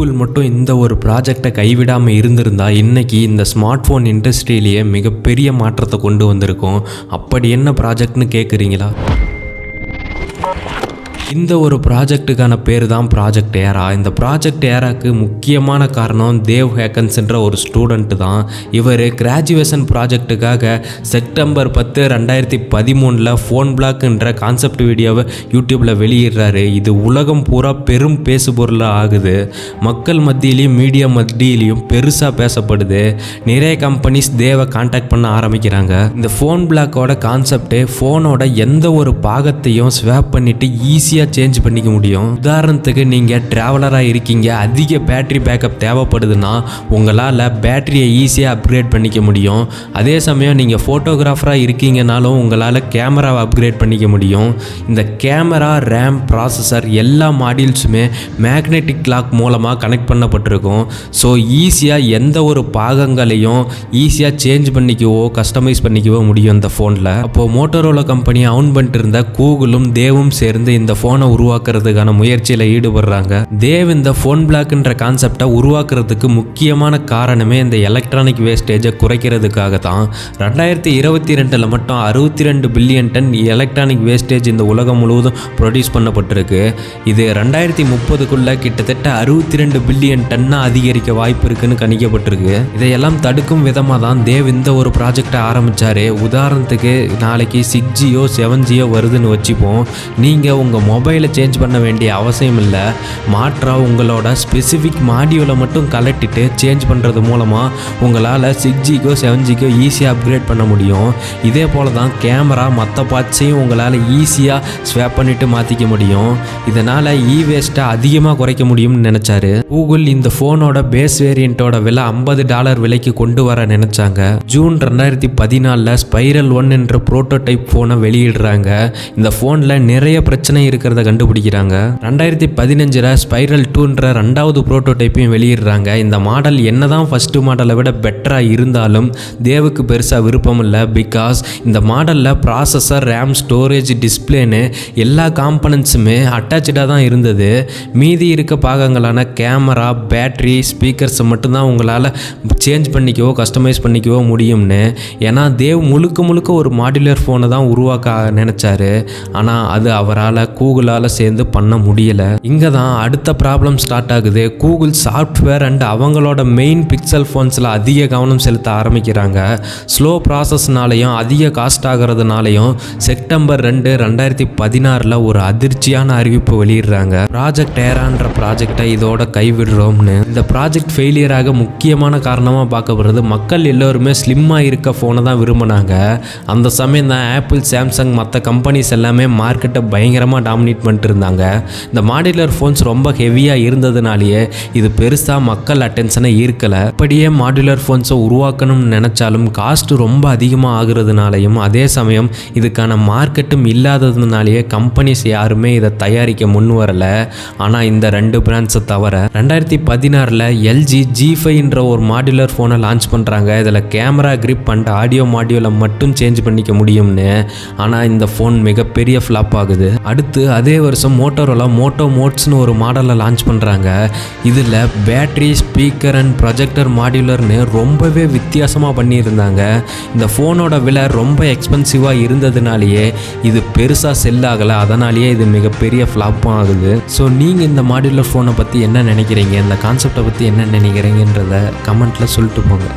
Google மட்டும் இந்த ஒரு ப்ராஜெக்டை கைவிடாமல் இருந்திருந்தால் இன்றைக்கி இந்த ஸ்மார்ட் ஃபோன் இண்டஸ்ட்ரியிலேயே மிகப்பெரிய மாற்றத்தை கொண்டு வந்திருக்கும். அப்படி என்ன ப்ராஜெக்ட்னு கேட்குறீங்களா இந்த ஒரு ப்ராஜெக்ட்டுக்கான பேர் தான் ப்ராஜெக்ட் ஏரா இந்த ப்ராஜெக்ட் ஏராக்கு முக்கியமான காரணம் தேவ் ஹேக்கன்ஸ்ன்ற ஒரு ஸ்டூடெண்ட்டு தான். இவர் கிராஜுவேஷன் ப்ராஜெக்ட்டுக்காக செப்டம்பர் பத்து ரெண்டாயிரத்தி பதிமூணில் ஃபோன் பிளாக்ன்ற கான்செப்ட் வீடியோவை யூடியூப்பில் வெளியிடுறாரு. இது உலகம் பூரா பெரும் பேசுபொருளாக ஆகுது. மக்கள் மத்தியிலையும் மீடியா மத்தியிலையும் பெருசாக பேசப்படுது. நிறைய கம்பெனிஸ் தேவை காண்டாக்ட் பண்ண ஆரம்பிக்கிறாங்க. இந்த ஃபோன் பிளாக்கோட கான்செப்டே ஃபோனோட எந்த ஒரு பாகத்தையும் ஸ்வேப் பண்ணிவிட்டு ஈஸியாக சேஞ்ச் பண்ணிக்க முடியும். உதாரணத்துக்கு நீங்கள் ட்ராவலராக இருக்கீங்க. அதிக பேட்டரி பேக்கப் தேவைப்படுதுன்னா உங்களால் பேட்டரியை ஈஸியாக அப்கிரேட் பண்ணிக்க முடியும். அதே சமயம் நீங்கள் ஃபோட்டோகிராஃபராக இருக்கீங்கனாலும் உங்களால் கேமராவை அப்கிரேட் பண்ணிக்க முடியும். இந்த கேமரா ரேம் ப்ராசஸர் எல்லா மாடியூல்ஸுமே மேக்னெட்டிக் கிளாக் மூலமாக கனெக்ட் பண்ணப்பட்டிருக்கும். ஸோ ஈஸியாக எந்த ஒரு பாகங்களையும் ஈஸியாக சேஞ்ச் பண்ணிக்கவோ கஸ்டமைஸ் பண்ணிக்கவோ முடியும் இந்த ஃபோனில் அப்போது மோட்டோரோலா கம்பெனி அவுன் பண்ணிட்டு இருந்த கூகுளும் தேவும் சேர்ந்து இந்த ஃபோன் உருவாக்குறதுக்கான முயற்சியில் ஈடுபடுறாங்க. தேவ் இந்த ஃபோன் பிளாக்ன்ற கான்செப்டை உருவாக்குறதுக்கு முக்கியமான காரணமே இந்த எலக்ட்ரானிக் வேஸ்டேஜை குறைக்கிறதுக்காக தான் ரெண்டாயிரத்தி இருபத்தி ரெண்டில் மட்டும் அறுபத்தி ரெண்டு பில்லியன் டன் எலக்ட்ரானிக் வேஸ்டேஜ் இந்த உலகம் முழுவதும் ப்ரொடியூஸ் பண்ணப்பட்டிருக்கு. இது ரெண்டாயிரத்தி முப்பதுக்குள்ள கிட்டத்தட்ட அறுபத்தி ரெண்டு பில்லியன் டன்னாக அதிகரிக்க வாய்ப்பு இருக்குன்னு கணிக்கப்பட்டிருக்கு. இதையெல்லாம் தடுக்கும் விதமாக தான் தேவ் இந்த ஒரு ப்ராஜெக்டை ஆரம்பித்தார் உதாரணத்துக்கு நாளைக்கு சிக்ஸ் ஜியோ செவன் ஜியோ வருதுன்னு வச்சுப்போம். நீங்கள் உங்கள் மொபைல் மொபைலை சேஞ்ச் பண்ண வேண்டிய அவசியம் இல்லை. மாற்றாக உங்களோட ஸ்பெசிஃபிக் மாடியூலை மட்டும் கலட்டிட்டு சேஞ்ச் பண்ணுறது மூலமாக உங்களால் சிக்ஸ் ஜிக்கோ செவன் ஜிக்கோ ஈஸியாக அப்கிரேட் பண்ண முடியும். இதே போல் தான் கேமரா மற்ற பார்ட்ஸையும் உங்களால் ஈஸியாக ஸ்வேப் பண்ணிவிட்டு மாற்றிக்க முடியும். இதனால் இ வேஸ்ட்டை அதிகமாக குறைக்க முடியும்னு நினச்சாரு. கூகுள் இந்த ஃபோனோட பேஸ் வேரியண்ட்டோட விலை ஐம்பது டாலர் விலைக்கு கொண்டு வர நினச்சாங்க. ஜூன் ரெண்டாயிரத்தி பதினாலில் ஸ்பைரல் ஒன் என்ற ப்ரோட்டோடைப் ஃபோனை வெளியிடுறாங்க. இந்த ஃபோனில் நிறைய பிரச்சனை இருக்கிறத கண்டுபிடிக்கிறாங்க. ரெண்டாயிரத்தி பதினஞ்சில் ஸ்பைரல் டூன்ற ரெண்டாவது ப்ரோட்டோடைப்பையும் வெளியிடுறாங்க. இந்த மாடல் என்னதான் ஃபஸ்ட்டு மாடலை விட பெட்டராக இருந்தாலும் தேவுக்கு பெருசாக விருப்பம் இல்லை. பிகாஸ் இந்த மாடலில் ப்ராசஸர் ரேம் ஸ்டோரேஜ் டிஸ்பிளேன்னு எல்லா காம்பனன்ட்ஸுமே அட்டாச்சாக தான் இருந்தது. மீதி இருக்க பாகங்களான கேமரா பேட்ரி ஸ்பீக்கர்ஸை மட்டும்தான் உங்களால் சேஞ்ச் பண்ணிக்கவோ கஸ்டமைஸ் பண்ணிக்கவோ முடியும்னு. ஏன்னா தேவ் முழுக்க முழுக்க ஒரு மாடுலர் ஃபோனை தான் உருவாக்க நினச்சாரு. ஆனால் அது அவரால் கூகுளால் சேர்ந்து பண்ண முடியலை. இங்கே தான் அடுத்த ப்ராப்ளம் ஸ்டார்ட் ஆகுது. கூகுள் சாஃப்ட்வேர் அண்ட் அவங்களோட மெயின் பிக்சல் ஃபோன்ஸில் அதிக கவனம் செலுத்த ஆரம்பிக்கிறாங்க. ஸ்லோ ப்ராசஸ்னாலையும் அதிக காஸ்ட் ஆகிறதுனாலையும் செப்டம்பர் ரெண்டு ரெண்டாயிரத்தி பதினாறில் ஒரு அதிர்ச்சியான அறிவிப்பு வெளியிடுறாங்க. ப்ராஜெக்ட் ஏரான்ற ப்ராஜெக்டை இதோட கைவிடுறோம்னு. இந்த ப்ராஜெக்ட் ஃபெயிலியராக முக்கியமான காரணமாக பார்க்கப்படுறது மக்கள் எல்லோருமே ஸ்லிம்மாக இருக்க ஃபோனை தான் விரும்பினாங்க. அந்த சமயம் தான் ஆப்பிள் சாம்சங் மற்ற கம்பெனிஸ் எல்லாமே மார்க்கெட்டை பயங்கரமாக டாமினேட் பண்ணிட்டு இருந்தாங்க இந்த மாடுலர் ஃபோன்ஸ் ரொம்ப ஹெவியாக இருந்ததுனாலேயே இது பெருசாக மக்கள் அட்டென்ஷனை ஈர்க்கலை. அப்படியே மாடுலர் ஃபோன்ஸை உருவாக்கணும்னு நினச்சாலும் காஸ்ட் ரொம்ப அதிகமாக ஆகுறதுனாலையும் அதே சமயம் இதுக்கான மார்க்கெட்டும் இல்லாததுனாலேயே கம்பெனிஸ் யாருமே இதை தயாரிக்க முன் வரல. ஆனால் இந்த ரெண்டு பிராண்ட்ஸை தவிர ரெண்டாயிரத்தி பதினாறில் எல்ஜி ஜி ஃபைன்ற ஒரு மாடுலர் ஃபோனை லான்ச் பண்ணுறாங்க இதில் கேமரா கிரிப் அண்ட் ஆடியோ மாடியோவில் மட்டும் சேஞ்ச் பண்ணிக்க முடியும்னு. ஆனால் இந்த ஃபோன் மிகப்பெரிய ஃப்ளாப் ஆகுது. அடுத்து அதே வருஷம் மோட்டோரோலா மோட்டோ மோட்ஸ்னு ஒரு மாடலை லான்ச் பண்ணுறாங்க இதில் பேட்ரி ஸ்பீக்கர் அண்ட் ப்ரொஜெக்டர் மாடியுலர்னு ரொம்பவே வித்தியாசமாக பண்ணியிருந்தாங்க. இந்த ஃபோனோட விலை ரொம்ப எக்ஸ்பென்சிவாக இருந்ததுனாலேயே இது பெருசாக செல் ஆகலை. அதனாலேயே இது மிகப்பெரிய ஃப்ளாப்பும் ஆகுது. ஸோ நீங்கள் இந்த மாடியுலர் ஃபோனை பற்றி என்ன நினைக்கிறீங்க? இந்த கான்செப்டை பற்றி என்ன நினைக்கிறீங்கன்றத கமெண்ட்டில் சொல்லிட்டு போங்க.